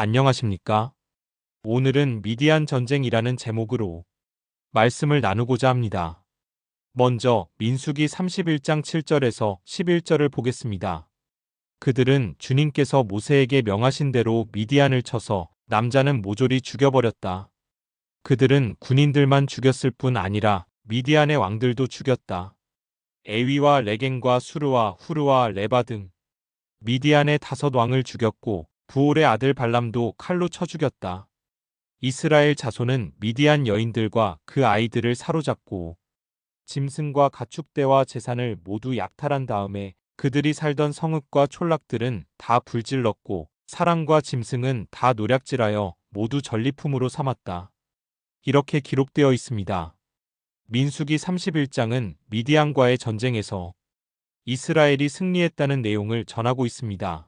안녕하십니까? 오늘은 미디안 전쟁이라는 제목으로 말씀을 나누고자 합니다. 먼저 민수기 31장 7절에서 11절을 보겠습니다. 그들은 주님께서 모세에게 명하신 대로 미디안을 쳐서 남자는 모조리 죽여버렸다. 그들은 군인들만 죽였을 뿐 아니라 미디안의 왕들도 죽였다. 에위와 레겐과 수르와 후르와 레바 등 미디안의 다섯 왕을 죽였고 부올의 아들 발람도 칼로 쳐 죽였다. 이스라엘 자손은 미디안 여인들과 그 아이들을 사로잡고 짐승과 가축대와 재산을 모두 약탈한 다음에 그들이 살던 성읍과 촌락들은 다 불질렀고 사람과 짐승은 다 노략질하여 모두 전리품으로 삼았다. 이렇게 기록되어 있습니다. 민수기 31장은 미디안과의 전쟁에서 이스라엘이 승리했다는 내용을 전하고 있습니다.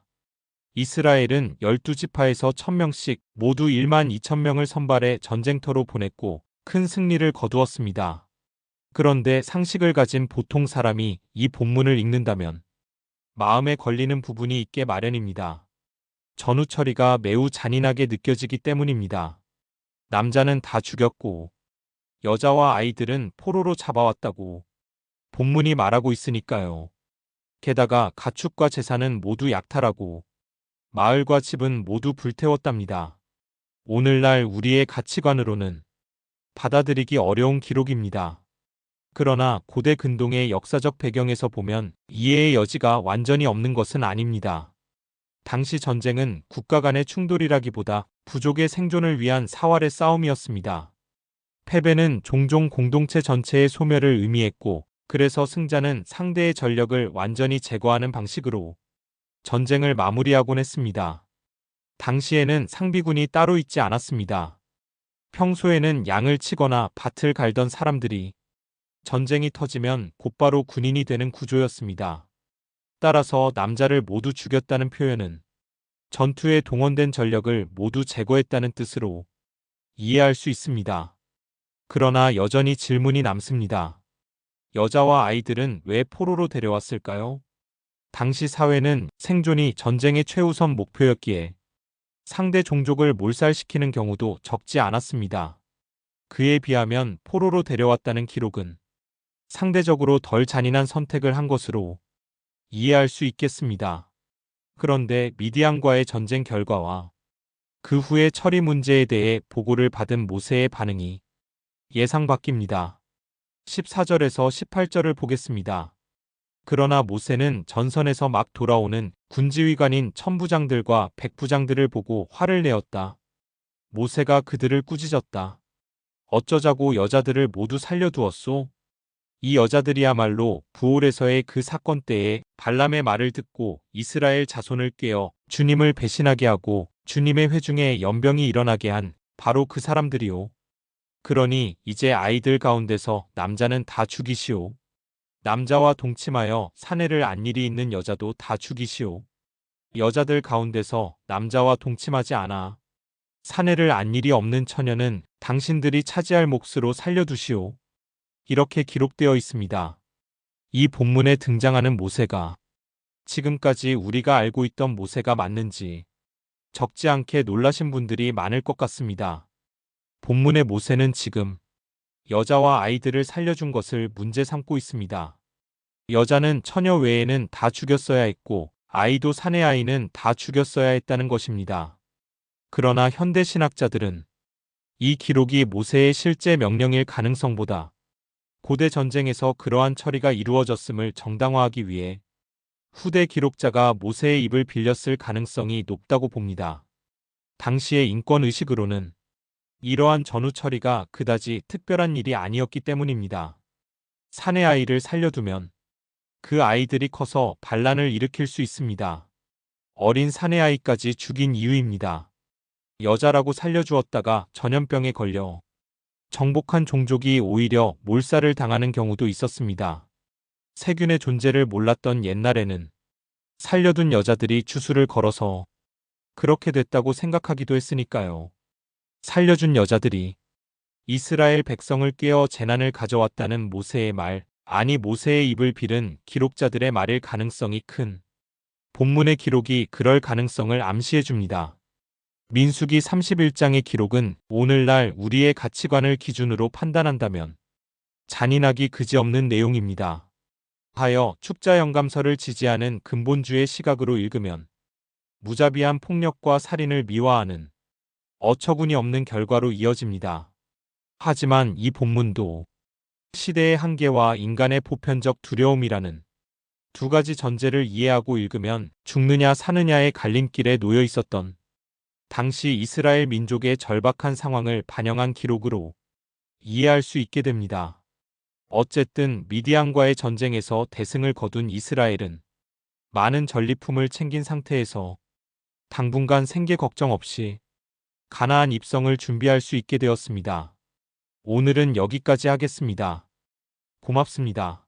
이스라엘은 12지파에서 1000명씩 모두 1만 2천명을 선발해 전쟁터로 보냈고 큰 승리를 거두었습니다. 그런데 상식을 가진 보통 사람이 이 본문을 읽는다면 마음에 걸리는 부분이 있게 마련입니다. 전후 처리가 매우 잔인하게 느껴지기 때문입니다. 남자는 다 죽였고 여자와 아이들은 포로로 잡아왔다고 본문이 말하고 있으니까요. 게다가 가축과 재산은 모두 약탈하고 마을과 집은 모두 불태웠답니다. 오늘날 우리의 가치관으로는 받아들이기 어려운 기록입니다. 그러나 고대 근동의 역사적 배경에서 보면 이해의 여지가 완전히 없는 것은 아닙니다. 당시 전쟁은 국가 간의 충돌이라기보다 부족의 생존을 위한 사활의 싸움이었습니다. 패배는 종종 공동체 전체의 소멸을 의미했고 그래서 승자는 상대의 전력을 완전히 제거하는 방식으로 전쟁을 마무리하곤 했습니다. 당시에는 상비군이 따로 있지 않았습니다. 평소에는 양을 치거나 밭을 갈던 사람들이 전쟁이 터지면 곧바로 군인이 되는 구조였습니다. 따라서 남자를 모두 죽였다는 표현은 전투에 동원된 전력을 모두 제거했다는 뜻으로 이해할 수 있습니다. 그러나 여전히 질문이 남습니다. 여자와 아이들은 왜 포로로 데려왔을까요? 당시 사회는 생존이 전쟁의 최우선 목표였기에 상대 종족을 몰살시키는 경우도 적지 않았습니다. 그에 비하면 포로로 데려왔다는 기록은 상대적으로 덜 잔인한 선택을 한 것으로 이해할 수 있겠습니다. 그런데 미디안과의 전쟁 결과와 그 후의 처리 문제에 대해 보고를 받은 모세의 반응이 예상 바뀝니다. 14절에서 18절을 보겠습니다. 그러나 모세는 전선에서 막 돌아오는 군지휘관인 천부장들과 백부장들을 보고 화를 내었다. 모세가 그들을 꾸짖었다. 어쩌자고 여자들을 모두 살려두었소? 이 여자들이야말로 부올에서의 그 사건 때에 발람의 말을 듣고 이스라엘 자손을 꿰어 주님을 배신하게 하고 주님의 회중에 연병이 일어나게 한 바로 그 사람들이오. 그러니 이제 아이들 가운데서 남자는 다 죽이시오. 남자와 동침하여 사내를 안 일이 있는 여자도 다 죽이시오. 여자들 가운데서 남자와 동침하지 않아 사내를 안 일이 없는 처녀는 당신들이 차지할 몫으로 살려두시오. 이렇게 기록되어 있습니다. 이 본문에 등장하는 모세가 지금까지 우리가 알고 있던 모세가 맞는지 적지 않게 놀라신 분들이 많을 것 같습니다. 본문의 모세는 지금 여자와 아이들을 살려준 것을 문제 삼고 있습니다. 여자는 처녀 외에는 다 죽였어야 했고 아이도 사내 아이는 다 죽였어야 했다는 것입니다. 그러나 현대 신학자들은 이 기록이 모세의 실제 명령일 가능성보다 고대 전쟁에서 그러한 처리가 이루어졌음을 정당화하기 위해 후대 기록자가 모세의 입을 빌렸을 가능성이 높다고 봅니다. 당시의 인권 의식으로는 이러한 전후 처리가 그다지 특별한 일이 아니었기 때문입니다. 사내 아이를 살려두면 그 아이들이 커서 반란을 일으킬 수 있습니다. 어린 사내 아이까지 죽인 이유입니다. 여자라고 살려주었다가 전염병에 걸려 정복한 종족이 오히려 몰살을 당하는 경우도 있었습니다. 세균의 존재를 몰랐던 옛날에는 살려둔 여자들이 주술을 걸어서 그렇게 됐다고 생각하기도 했으니까요. 살려준 여자들이 이스라엘 백성을 깨어 재난을 가져왔다는 모세의 말, 아니 모세의 입을 빌은 기록자들의 말일 가능성이 큰 본문의 기록이 그럴 가능성을 암시해 줍니다. 민수기 31장의 기록은 오늘날 우리의 가치관을 기준으로 판단한다면 잔인하기 그지없는 내용입니다. 하여 축자 영감서를 지지하는 근본주의 시각으로 읽으면 무자비한 폭력과 살인을 미화하는 어처구니 없는 결과로 이어집니다. 하지만 이 본문도 시대의 한계와 인간의 보편적 두려움이라는 두 가지 전제를 이해하고 읽으면 죽느냐 사느냐의 갈림길에 놓여 있었던 당시 이스라엘 민족의 절박한 상황을 반영한 기록으로 이해할 수 있게 됩니다. 어쨌든 미디안과의 전쟁에서 대승을 거둔 이스라엘은 많은 전리품을 챙긴 상태에서 당분간 생계 걱정 없이 가나안 입성을 준비할 수 있게 되었습니다. 오늘은 여기까지 하겠습니다. 고맙습니다.